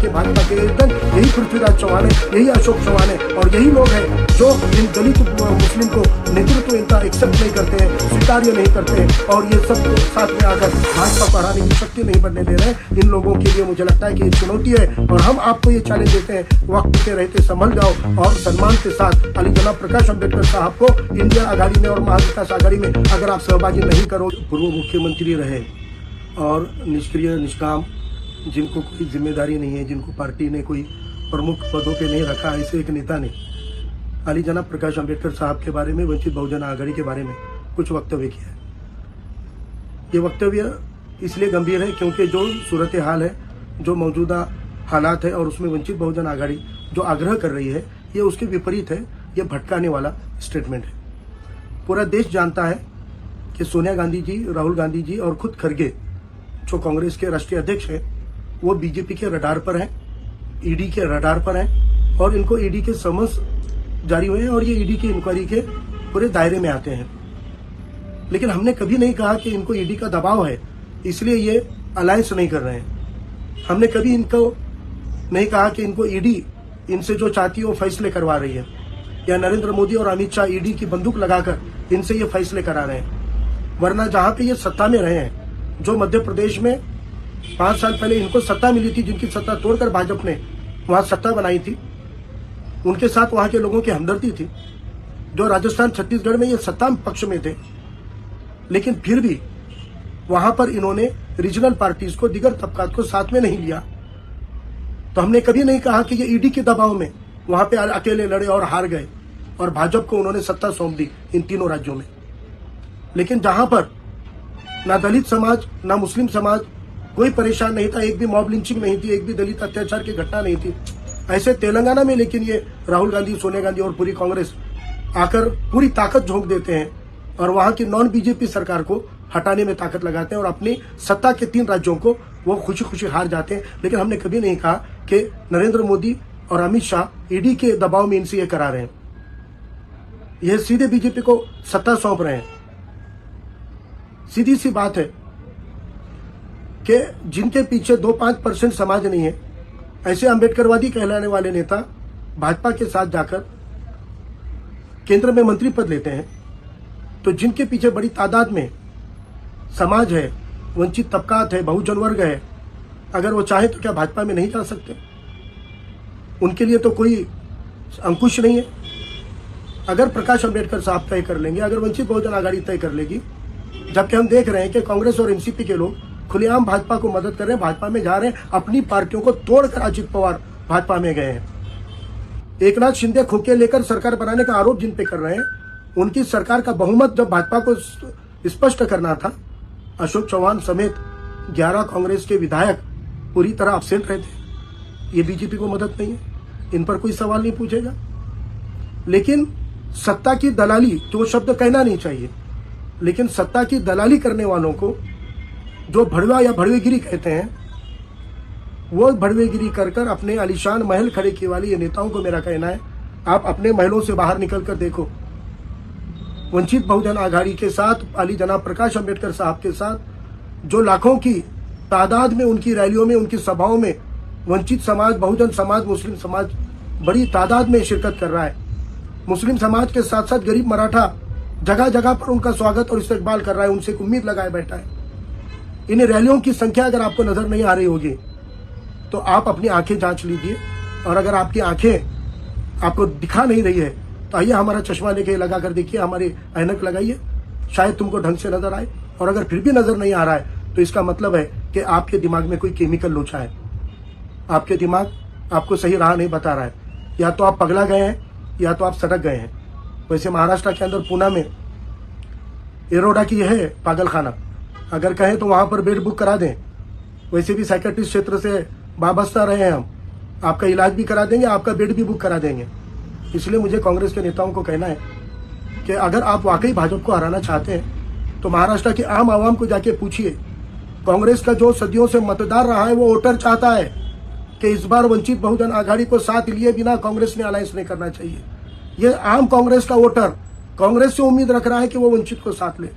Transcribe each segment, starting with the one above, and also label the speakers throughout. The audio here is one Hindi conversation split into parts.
Speaker 1: के भाजपा के एकदम यही पृथ्वीराज चौहान है, यही अशोक चौहान है, और यही लोग हैं जो इन दलित मुस्लिम को नेतृत्व इनका एक्सेप्ट नहीं करते हैं, स्वीकार्य नहीं करते हैं, और ये सब साथ में आकर भाजपा को हराने की शक्ति नहीं बनने दे रहे इन लोगों के लिए मुझे लगता है कि ये चुनौती है, और हम आपको ये चैलेंज देते हैं, वक्त के रहते संभल जाओ, और सम्मान के साथ अली जनाब प्रकाश अंबेडकर साहब को इंडिया आघाड़ी में और महाविकास आघाड़ी में अगर आप सहभागी नहीं करो पूर्व मुख्यमंत्री रहे, और निष्क्रिय, निष्काम जिनको कोई ज़िम्मेदारी नहीं है, जिनको पार्टी ने कोई प्रमुख पदों पे नहीं रखा, ऐसे एक नेता ने। अली जनाब प्रकाश अंबेडकर साहब के बारे में, वंचित बहुजन आघाड़ी के बारे में कुछ वक्तव्य किया है। ये वक्तव्य इसलिए गंभीर है क्योंकि जो सूरत हाल है, जो मौजूदा हालात है और उसमें वंचित बहुजन आघाड़ी जो आग्रह कर रही है, ये उसके विपरीत है, ये भटकाने वाला स्टेटमेंट है। पूरा देश जानता है कि सोनिया गांधी जी, राहुल गांधी जी और खुद खरगे, जो कांग्रेस के राष्ट्रीय अध्यक्ष हैं वो बीजेपी के रडार पर है, ईडी के रडार पर है, और इनको ईडी के समझ जारी हुए हैं, और ये ईडी की इंक्वायरी के पूरे दायरे में आते हैं। लेकिन हमने कभी नहीं कहा कि इनको ईडी का दबाव है, इसलिए ये अलायंस नहीं कर रहे हैं। हमने कभी इनको नहीं कहा कि इनको ईडी इनसे जो चाहती है वो फैसले करवा रही है, या नरेंद्र मोदी और अमित शाह ईडी की बंदूक लगाकर इनसे ये फैसले करा रहे हैं। वरना जहाँ पे ये सत्ता में रहे हैं, जो मध्य प्रदेश में पाँच साल पहले इनको सत्ता मिली थी, जिनकी सत्ता तोड़कर भाजपा ने वहाँ सत्ता बनाई थी। उनके साथ वहाँ के लोगों की हमदर्दी थी, जो राजस्थान, छत्तीसगढ़ में ये सत्ता पक्ष में थे। लेकिन फिर भी वहाँ पर इन्होंने रीजनल पार्टीज़ को, दिगर तबकात को साथ में नहीं लिया। तो हमने कभी नहीं कहा कि ये ईडी के दबाव में वहाँ पे अकेले लड़े और हार गए और भाजपा को उन्होंने सत्ता सौंप दी इन तीनों राज्यों में। लेकिन जहाँ पर ना दलित समाज, ना मुस्लिम समाज कोई परेशान नहीं था, एक भी मॉब लिंचिंग नहीं थी, एक भी दलित अत्याचार की घटना नहीं थी। ऐसे तेलंगाना में लेकिन ये राहुल गांधी, सोनिया गांधी और पूरी कांग्रेस आकर पूरी ताकत झोंक देते हैं और वहाँ की नॉन बीजेपी सरकार को हटाने में ताकत लगाते हैं और अपनी सत्ता के तीन राज्यों को वो खुशी खुशी हार जाते हैं। लेकिन हमने कभी नहीं कहा कि नरेंद्र मोदी और अमित शाह ईडी के दबाव में इनसे ये करा रहे हैं। यह सीधे बीजेपी को सत्ता सौंप रहे हैं। सीधी सी बात है कि, जिनके पीछे दो पाँच परसेंट समाज नहीं है, ऐसे अंबेडकरवादी कहलाने वाले नेता भाजपा के साथ जाकर केंद्र में मंत्री पद लेते हैं तो जिनके पीछे बड़ी तादाद में समाज है, वंचित तबकात है, बहुजन वर्ग है, अगर वो चाहे तो क्या भाजपा में नहीं जा सकते? उनके लिए तो कोई अंकुश नहीं है। अगर प्रकाश अंबेडकर साहब तय कर लेंगे, अगर वंचित बहुजन आघाड़ी तय कर लेगी, जबकि हम देख रहे हैं कि कांग्रेस और एनसीपी के लोग खुलेआम भाजपा को मदद कर रहे हैं, भाजपा में जा रहे हैं, अपनी पार्टियों को तोड़कर अजित पवार भाजपा में गए हैं। एक नाथ शिंदे खोके लेकर सरकार बनाने का आरोप जिन पे कर रहे हैं, उनकी सरकार का बहुमत जब भाजपा को स्पष्ट करना था, अशोक चौहान समेत 11 कांग्रेस के विधायक पूरी तरह अपसेंट रहे थे। ये बीजेपी को मदद नहीं है, इन पर कोई सवाल नहीं पूछेगा। लेकिन सत्ता की दलाली तो शब्द कहना नहीं चाहिए, लेकिन सत्ता की दलाली करने वालों को जो भड़वा या भड़वेगिरी कहते हैं, वो भड़वेगिरी कर कर अपने आलिशान महल खड़े किए वाले ये नेताओं को मेरा कहना है, आप अपने महलों से बाहर निकल कर देखो। वंचित बहुजन आघाड़ी के साथ अली जनाब प्रकाश अंबेडकर साहब के साथ, जो लाखों की तादाद में, उनकी रैलियों में, उनकी सभाओं में वंचित समाज, बहुजन समाज, मुस्लिम समाज बड़ी तादाद में शिरकत कर रहा है। मुस्लिम समाज के साथ साथ गरीब मराठा जगह जगह पर उनका स्वागत और इस्तेकबाल कर रहा है, उनसे उम्मीद लगाए बैठा है। इन रैलियों की संख्या अगर आपको नज़र नहीं आ रही होगी तो आप अपनी आँखें जाँच लीजिए। और अगर आपकी आँखें आपको दिखा नहीं रही है तो आइए हमारा चश्मा लेके लगा कर देखिए, हमारी ऐनक लगाइए। शायद तुमको ढंग से नज़र आए, और अगर फिर भी नज़र नहीं आ रहा है तो इसका मतलब है कि आपके दिमाग में कोई केमिकल लोचा है। आपके दिमाग आपको सही राह नहीं बता रहा है। या तो आप पगला गए हैं, या तो आप सटक गए हैं। वैसे महाराष्ट्र के अंदर पूना में, एरोडा की है पागल खाना अगर कहें तो वहाँ पर बेड बुक करा दें। वैसे भी साइकेट्रिस्ट क्षेत्र से वाबस्ता रहे हैं हम। आपका इलाज भी करा देंगे, आपका बेड भी बुक करा देंगे। इसलिए मुझे कांग्रेस के नेताओं को कहना है कि अगर आप वाकई भाजपा को हराना चाहते हैं तो महाराष्ट्र के आम आवाम को जाके पूछिए। कांग्रेस का जो सदियों से मतदार रहा है, वो वोटर चाहता है कि इस बार वंचित बहुजन आघाड़ी को साथ लिए बिना कांग्रेस में अलायंस नहीं करना चाहिए। ये आम कांग्रेस का वोटर कांग्रेस से उम्मीद रख रहा है कि वो वंचित को साथ ले।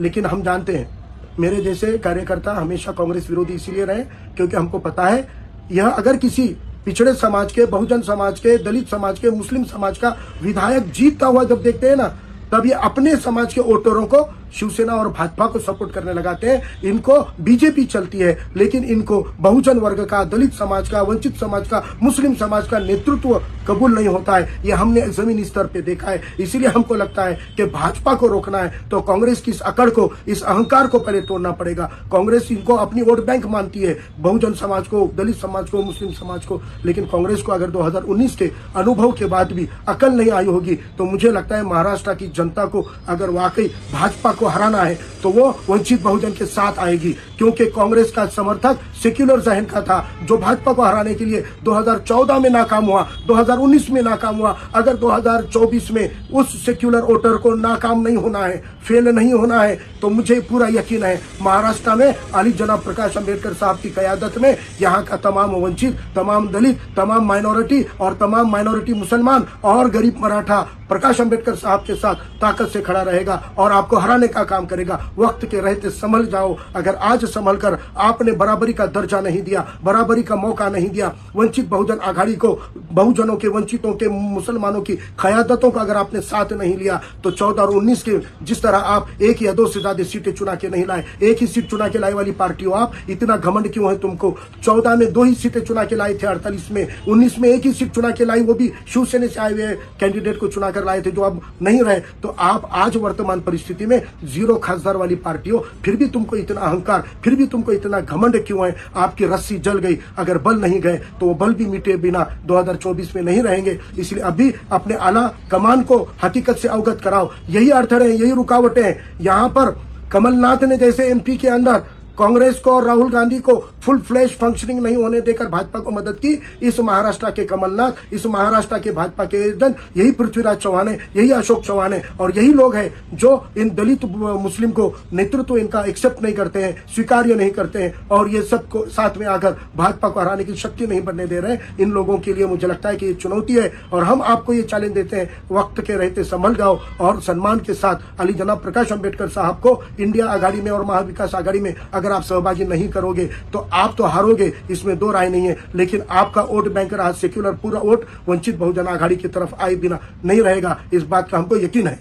Speaker 1: लेकिन हम जानते हैं मेरे जैसे कार्यकर्ता हमेशा कांग्रेस विरोधी इसीलिए रहे, क्योंकि हमको पता है, यह अगर किसी पिछड़े समाज के, बहुजन समाज के, दलित समाज के, मुस्लिम समाज का विधायक जीतता हुआ जब देखते हैं ना, तब ये अपने समाज के वोटरों को शिवसेना और भाजपा को सपोर्ट करने लगाते हैं। इनको बीजेपी चलती है, लेकिन इनको बहुजन वर्ग का, दलित समाज का, वंचित समाज का, मुस्लिम समाज का नेतृत्व कबूल नहीं होता है। ये हमने ज़मीन स्तर पे देखा है। इसीलिए हमको लगता है कि भाजपा को रोकना है तो कांग्रेस की इस अकड़ को, इस अहंकार को पहले तोड़ना पड़ेगा। कांग्रेस इनको अपनी वोट बैंक मानती है, बहुजन समाज को, दलित समाज को, मुस्लिम समाज को। लेकिन कांग्रेस को अगर 2019 के अनुभव के बाद भी अकल नहीं आई होगी तो मुझे लगता है महाराष्ट्र की जनता को अगर वाकई भाजपा को हराना है तो वो वंचित बहुजन के साथ आएगी, क्योंकि कांग्रेस का समर्थक सेक्युलर जहन का था, जो भाजपा को हराने के लिए 2014 में नाकाम हुआ 2019 में नाकाम हुआ। अगर 2024 में उस सेक्युलर वोटर को नाकाम नहीं होना है, फेल नहीं होना है तो मुझे पूरा यकीन है, महाराष्ट्र में अली जनाब प्रकाश अंबेडकर साहब की कयादत में यहाँ का तमाम वंचित, तमाम दलित, तमाम माइनॉरिटी और तमाम माइनॉरिटी मुसलमान और गरीब मराठा प्रकाश अंबेडकर साहब के साथ ताकत से खड़ा रहेगा और आपको हराने का काम करेगा। वक्त के रहते संभल जाओ। अगर आज संभल कर आपने बराबरी का दर्जा नहीं दिया, बराबरी का मौका नहीं दिया, वंचित बहुजन आघाड़ी को, बहुजनों के वंचितों के मुसलमानों की कयादतों का अगर आपने साथ नहीं लिया तो चौदह और उन्नीस के जिस तरह आप एक या दो से ज़्यादा सीटें चुना के नहीं लाए, एक ही सीट चुना के लाए वाली पार्टी हो आप, इतना घमंड क्यों है तुमको? चौदह में दो ही सीटें चुना के लाए थे अड़तालीस में, उन्नीस में एक ही सीट चुना के लाई, वो भी शिवसेना से आए हुए कैंडिडेट को चुना कर लाए थे जो अब नहीं रहे तो आप आज वर्तमान परिस्थिति में ज़ीरो खासदार वाली पार्टी हो फिर भी तुमको इतना अहंकार, फिर भी तुमको इतना घमंड क्यों है? आपकी रस्सी जल गई, अगर बल नहीं गए तो वो बल भी मिटे बिना 2024 में नहीं रहेंगे। इसलिए अभी अपने आला कमान को हकीकत से अवगत कराओ। यही अड़थड़े हैं, यही रुकावटें हैं। यहाँ पर कमलनाथ ने जैसे एमपी के अंदर कांग्रेस को और राहुल गांधी को फुल फ्लैश फंक्शनिंग नहीं होने देकर भाजपा को मदद की। इस महाराष्ट्र के कमलनाथ, इस महाराष्ट्र के भाजपा के एजेंट, यही पृथ्वीराज चौहान है, यही अशोक चौहान है और यही लोग हैं जो इन दलित मुस्लिम को नेतृत्व इनका एक्सेप्ट नहीं करते हैं, स्वीकार्य नहीं करते हैं और ये सबको साथ में आकर भाजपा को हराने की शक्ति नहीं बनने दे रहे इन लोगों के लिए मुझे लगता है कि ये चुनौती है और हम आपको ये चैलेंज देते हैं वक्त के रहते संभल जाओ और सम्मान के साथ अली जनाब प्रकाश अंबेडकर साहब को इंडिया आघाड़ी में और महाविकास आघाड़ी में अगर आप सहभागी नहीं करोगे तो आप तो हारोगे, इसमें दो राय नहीं है। लेकिन आपका वोट बैंक रहा सेक्युलर पूरा वोट, वंचित बहुजन आघाड़ी की तरफ़ आए बिना नहीं रहेगा, इस बात का हमको यकीन है।